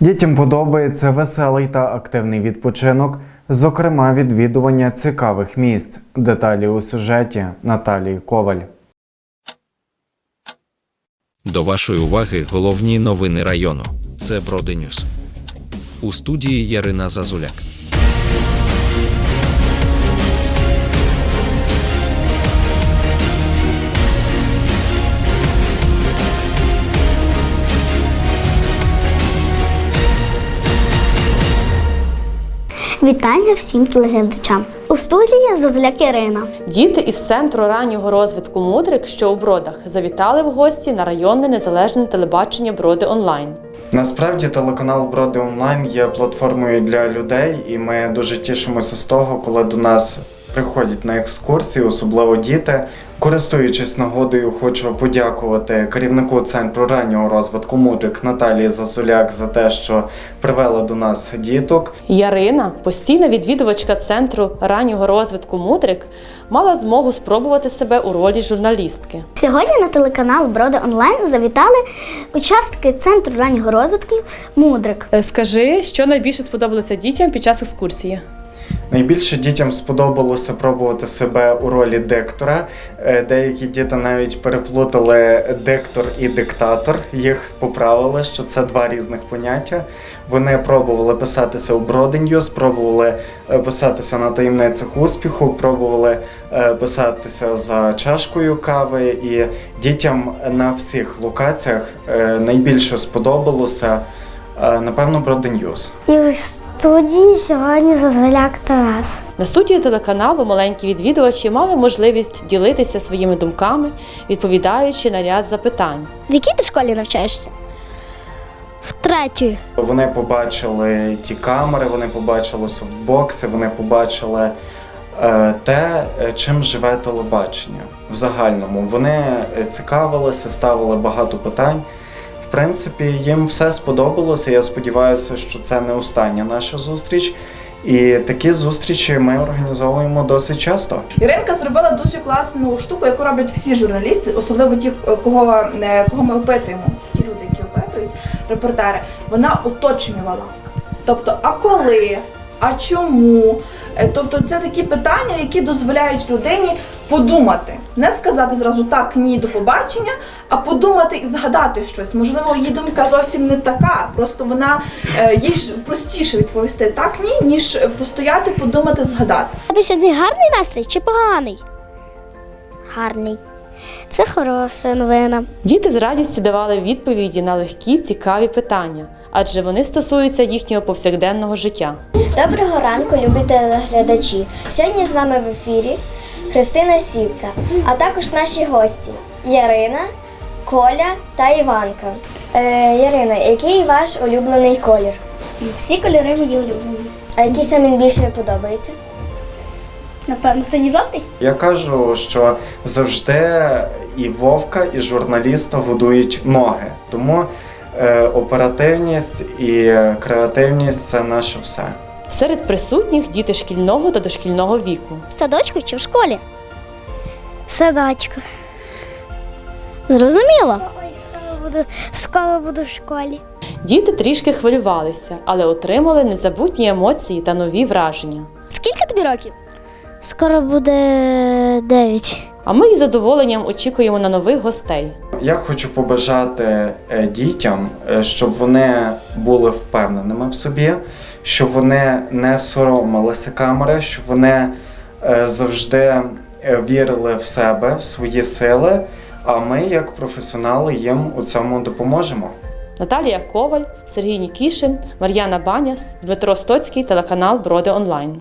Дітям подобається веселий та активний відпочинок, зокрема відвідування цікавих місць. Деталі у сюжеті Наталії Коваль. До вашої уваги головні новини району. Це Броденюс. У студії Ярина Зазуляк. Вітання всім телеглядачам. У студії Зозуляк Ірина. Діти із центру раннього розвитку Мудрик, що у Бродах, завітали в гості на районне незалежне телебачення Броди Онлайн. Насправді телеканал Броди Онлайн є платформою для людей, і ми дуже тішимося з того, коли до нас приходять на екскурсії, особливо діти. Користуючись нагодою, хочу подякувати керівнику центру раннього розвитку Мудрик Наталії Зазуляк за те, що привела до нас діток. Ярина, постійна відвідувачка центру раннього розвитку Мудрик, мала змогу спробувати себе у ролі журналістки. Сьогодні на телеканал Броди Онлайн завітали учасники центру раннього розвитку Мудрик. Е, Скажи, що найбільше сподобалося дітям під час екскурсії? Найбільше дітям сподобалося пробувати себе у ролі диктора. Е, Деякі діти навіть переплутали диктор і диктатор. Їх поправили, що це два різних поняття. Вони пробували писатися у Броденью, спробували е, писатися на таємницях успіху, пробували е, писатися за чашкою кави. І дітям на всіх локаціях найбільше сподобалося, напевно, Броденьюз. І студії сьогодні Зозуляк Тарас. На студії телеканалу маленькі відвідувачі мали можливість ділитися своїми думками, відповідаючи на ряд запитань. В якій ти школі навчаєшся? В третій. Вони побачили ті камери, вони побачили софтбокси, вони побачили е, те, чим живе телебачення в загальному. Вони е, цікавилися, ставили багато питань. Принципі, їм все сподобалося. Я сподіваюся, що це не остання наша зустріч. І такі зустрічі ми організовуємо досить часто. Іринка зробила дуже класну штуку, яку роблять всі журналісти, особливо ті, кого, е, кого ми опитуємо. Ті люди, які опитують, репортери, вона уточнювала. Тобто, а коли, а чому? Е, Тобто, це такі питання, які дозволяють людині подумати, не сказати зразу так, ні, до побачення, а подумати і згадати щось. Можливо, її думка зовсім не така. Просто вона е, їй ж простіше відповісти так, ні, ніж постояти, подумати, згадати. Тебе сьогодні гарний настрій чи поганий? Гарний. Це хороша новина. Діти з радістю давали відповіді на легкі, цікаві питання, адже вони стосуються їхнього повсякденного життя. Доброго ранку, любі телеглядачі. Сьогодні з вами в ефірі Христина Сітка, а також наші гості Ярина, Коля та Іванка. Е, Ярина, який ваш улюблений колір? Всі кольори мої улюблені. А який саме більше подобається? Напевно, синій-жовтий? Я кажу, що завжди і вовка, і журналіста годують ноги. Тому е, оперативність і креативність це наше все. Серед присутніх діти шкільного та дошкільного віку. В садочку чи в школі? В садочку. Зрозуміло. Ой, скоро буду, скоро буду в школі. Діти трішки хвилювалися, але отримали незабутні емоції та нові враження. Скільки тобі років? Скоро буде дев'ять. А ми із задоволенням очікуємо на нових гостей. Я хочу побажати е, дітям, е, щоб вони були впевненими в собі, щоб вони не соромилися камери, щоб вони е, завжди вірили в себе, в свої сили. А ми, як професіонали, їм у цьому допоможемо. Наталія Коваль, Сергій Нікішин, Мар'яна Баняс, Дмитро Стоцький, телеканал Броди Онлайн.